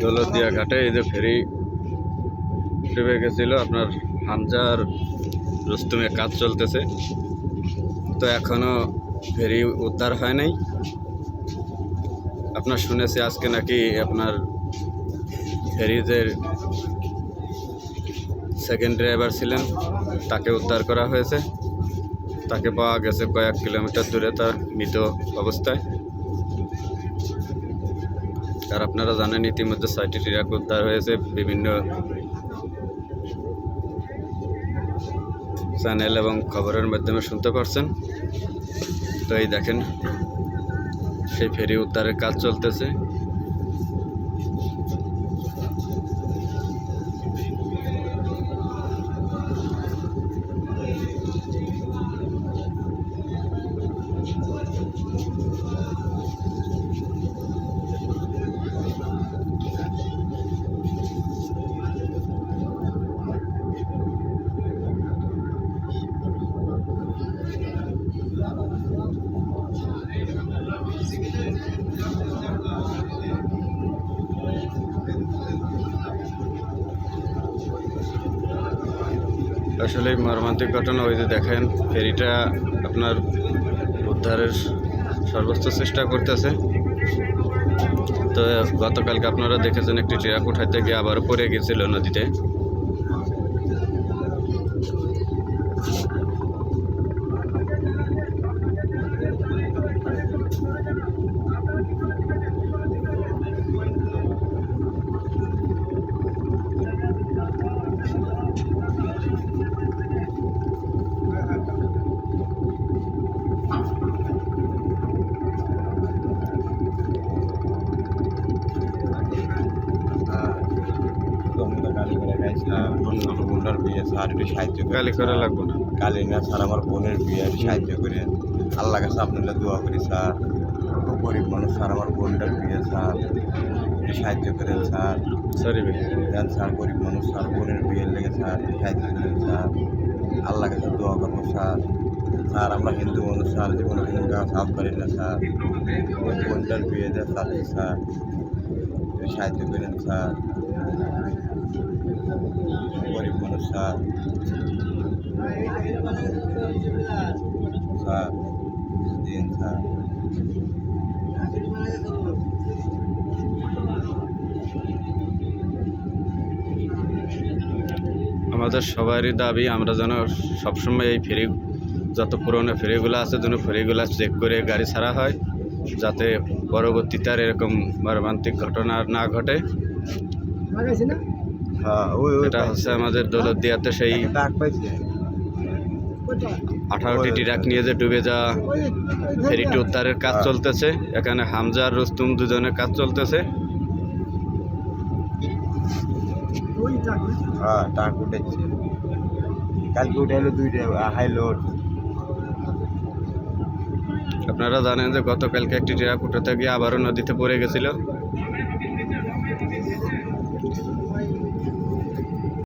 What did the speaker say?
দৌলতদিয়া ঘাটে এই যে ফেরি ডুবে গেছিল, আপনার হামজার রুস্তুমে কাজ চলতেছে। তো এখনও ফেরি উদ্ধার হয় নাই। আপনার শুনেছি আজকে নাকি আপনার ফেরিজের সেকেন্ড ড্রাইভার ছিলেন, তাকে উদ্ধার করা হয়েছে। তাকে পাওয়া গেছে কয়েক কিলোমিটার দূরে তার মৃত অবস্থায়। আর আপনারা জানেন, ইতিমধ্যে ছয়টি ট্রাক উদ্ধার হয়েছে বিভিন্ন চ্যানেল এবং খবরের মাধ্যমে শুনতে পারছেন। তো এই দেখেন, সেই ফেরি উদ্ধারের কাজ চলতেছে। আসলে মর্মান্তিক ঘটনা ওই যে দেখেন, ফেরিটা আপনার উদ্ধারের সর্বোচ্চ চেষ্টা করতেছে। তো গতকালকে আপনারা দেখেছেন, একটি ট্রাক উঠাইতে গিয়ে আবার পড়ে গেছিল নদীতে। বোনের বিয়ে স্যার একটু সাহায্য করে করা লাগবে না? কালী না স্যার আমার বোনের বিয়ে সাহায্য করে। আল্লাহ কাছে আপনারা দোয়া করি স্যার। খুব গরিব মানুষ স্যার আমার বোনটার বিয়ে স্যার। সাহায্য করেন স্যার। সরি দেন স্যার গরিব মানুষ স্যার বোনের বিয়ের লেগে স্যার সাহায্য করেন স্যার। আল্লাহ কাছে দোয়া করব স্যার। স্যার আমরা হিন্দু মানুষ স্যার জীবনে কোনো কাজ সাফ করি না স্যার। বোনটার বিয়ে দেয় স্যার। স্যার সাহায্য করেন স্যার। গরিব মানুষ দিন আমাদের সবারই দাবি, আমরা যেন সবসময় এই ফেরি, যত পুরনো ফেরিগুলো আছে, যেন ফেরিগুলো চেক করে গাড়ি ছাড়া হয়, যাতে পরবর্তীতে আর এরকম মর্মান্তিক ঘটনা না ঘটে। এটা হচ্ছে আমাদের দৌলতদিয়াতে সেই আঠারোটি ট্রাক নিয়ে যে ডুবে যাওয়া ফেরিটি উদ্ধারের কাজ চলতেছে এখানে হামজা আর রুস্তুম দুজনের কাজ চলতেছে। হ্যাঁ টাক উঠেছে। কালকে উঠে এলো দুইটা হাই লোড আপনারা জানেন যে গতকালকে একটি ট্রাক উঠাতে গিয়ে আবারও নদীতে পড়ে গেছিল।